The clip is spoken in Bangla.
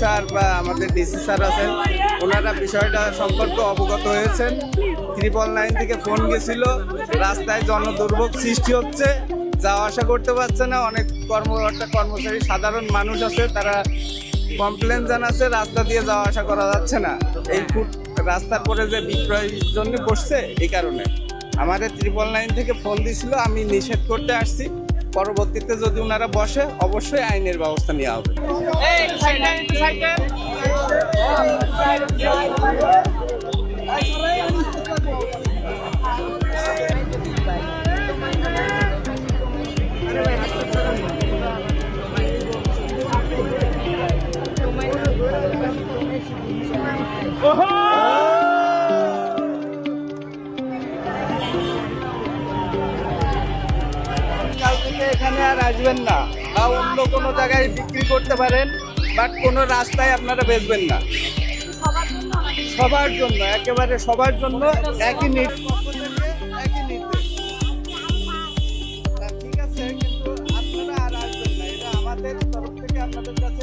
স্যার বা আমাদের ডিসি স্যার আছেন, ওনারা বিষয়টা সম্পর্কে অবগত হয়েছেন। ত্রিপল নাইন থেকে ফোন গেছিল, রাস্তায় জনদুর্ভোগ সৃষ্টি হচ্ছে। যাওয়া আসা করতে পারছে না, অনেক কর্মকর্তা, কর্মচারী, সাধারণ মানুষ আছে, তারা কমপ্লেন জানাচ্ছে, রাস্তা দিয়ে যাওয়া আসা করা যাচ্ছে না। এই ফুট রাস্তার পরে যে বিক্রয়ের জন্য বসছে, এই কারণে। আমাদের ত্রিপল নাইন থেকে ফোন দিছিল, আমি নিষেধ করতে আসছি। পরবর্তীতে যদি ওনারা বসে অবশ্যই আইনের ব্যবস্থা নেওয়া হবে। কাল থেকে এখানে আর আসবেন না। বা অন্য কোনো জায়গায় বিক্রি করতে পারেন, বাট কোনো রাস্তায় আপনারা বেচবেন না। সবার জন্য, একেবারে সবার জন্য একই নিট একই নির্দেশ। ঠিক আছে, কিন্তু আপনারা আর আসবেন না। এটা আমাদের তরফ থেকে আপনাদের কাছে